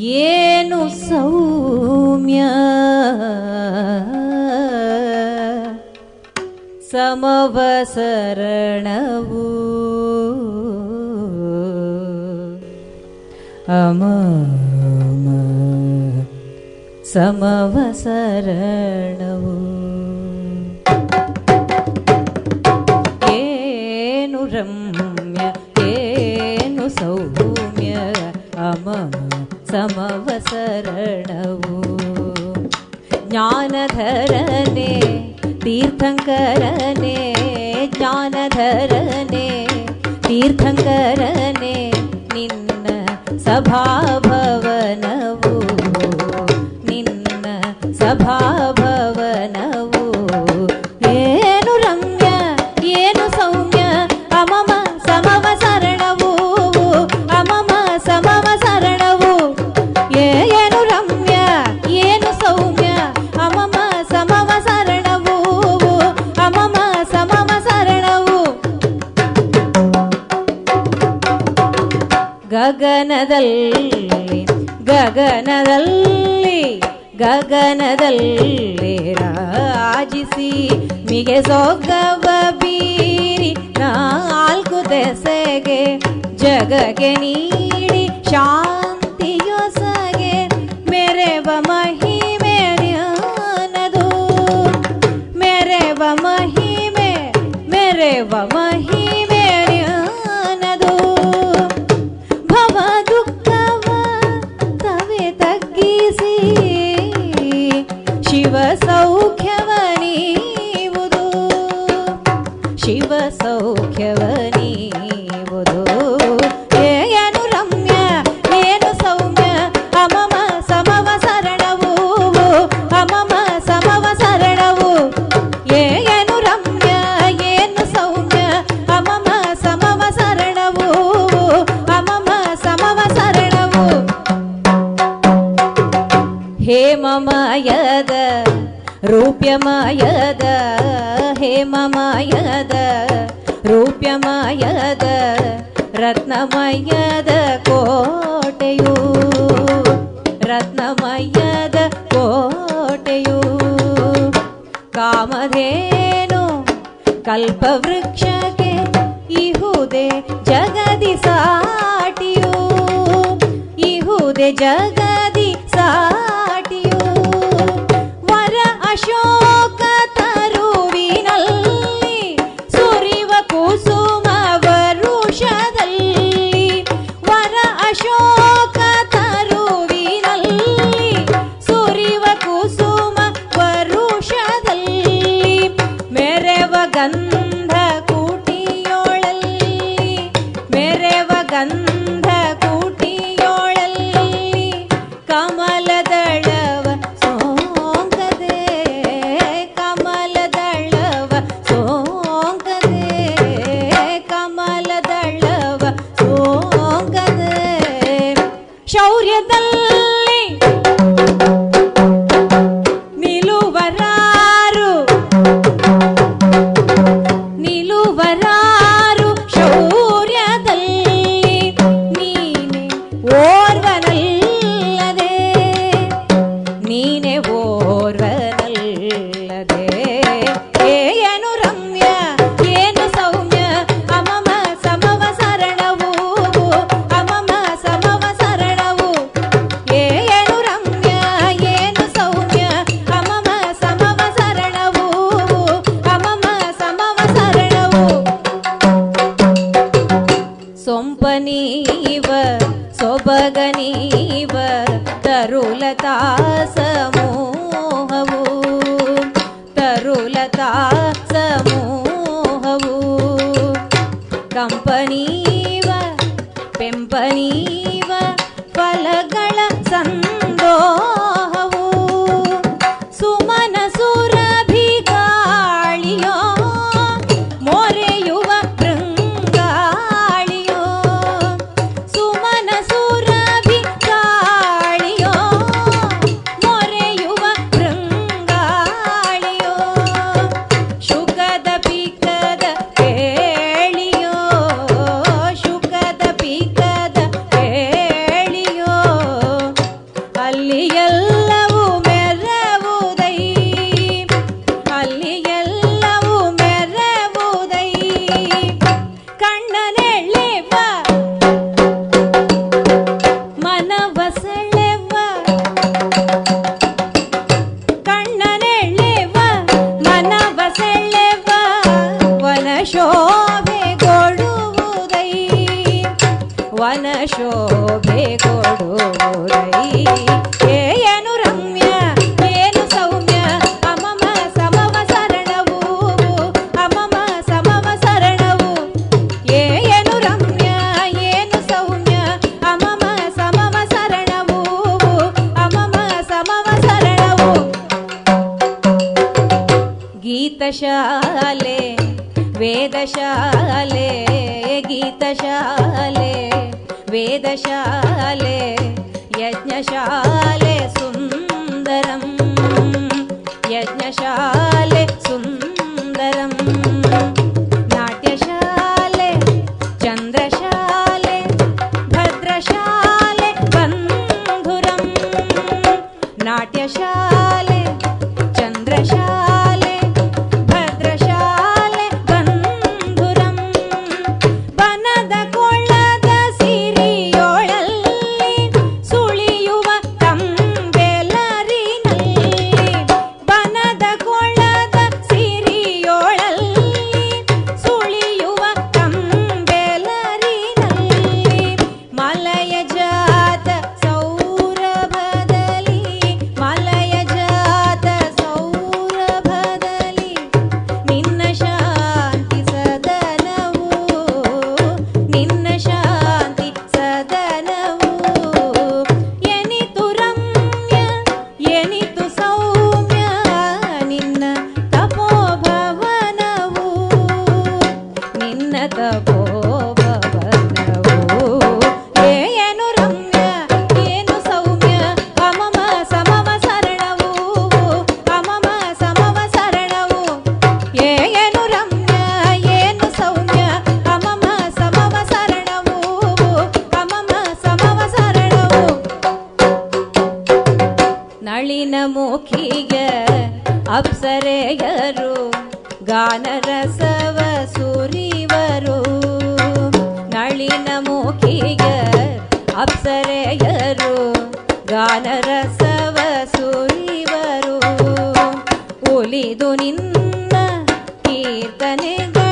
ಏನು ಸೌಮ್ಯ? ಸಮವಸರಣವು ಅಮ मवसरणवो ज्ञानधरणे तीर्थङ्करणे ज्ञानधरणे तीर्थङ्करणे निन्न सभाभवन ಗಗನದಲ್ಲಿ ಗಗನದಲ್ಲಿ ಗಗನದಲ್ಲಿ ರಾಜಿಸಿ ಮಿಗೆ ಸೊಗವ ಬೀರಿ ನಾಲ್ಕು ದೆಸೆಗೆ ಜಗಗೆ ನೀಡಿ ಶಾ ಹೇಮಮಯದ ರೂಪ್ಯಮಯದ ರತ್ನಮಯದ ಕೋಟೆಯು. ರತ್ನಮಯದ ಕೋಟೆಯು. ಕಾಮಧೇನು ಕಲ್ಪವೃಕ್ಷಕ್ಕೆ ಇಹುದೇ ಜಗದಿ ಸಾಟಿಯು. ಇಹುದೇ ಜಗ ಕೆಂಪನೀವ ಫಲಗಳ ಸಂದೋ वेदशाले यज्ञशाले सुन्दरम्। यज्ञशाले सुन्दरम्। नाट्यशाले चन्द्रशाले भद्रशाले बन्धुरम्। नाट्यशाले ಅಪ್ಸರೆಯರು ಗಾನರಸವ ಸುರಿವರು ನಳಿನ ಮುಖಿಯ ಅಪ್ಸರೆಯರು ಗಾನರಸವ ಸುರಿವರು. ಒಲಿದು ನಿನ್ನ ಕೀರ್ತನೆಗ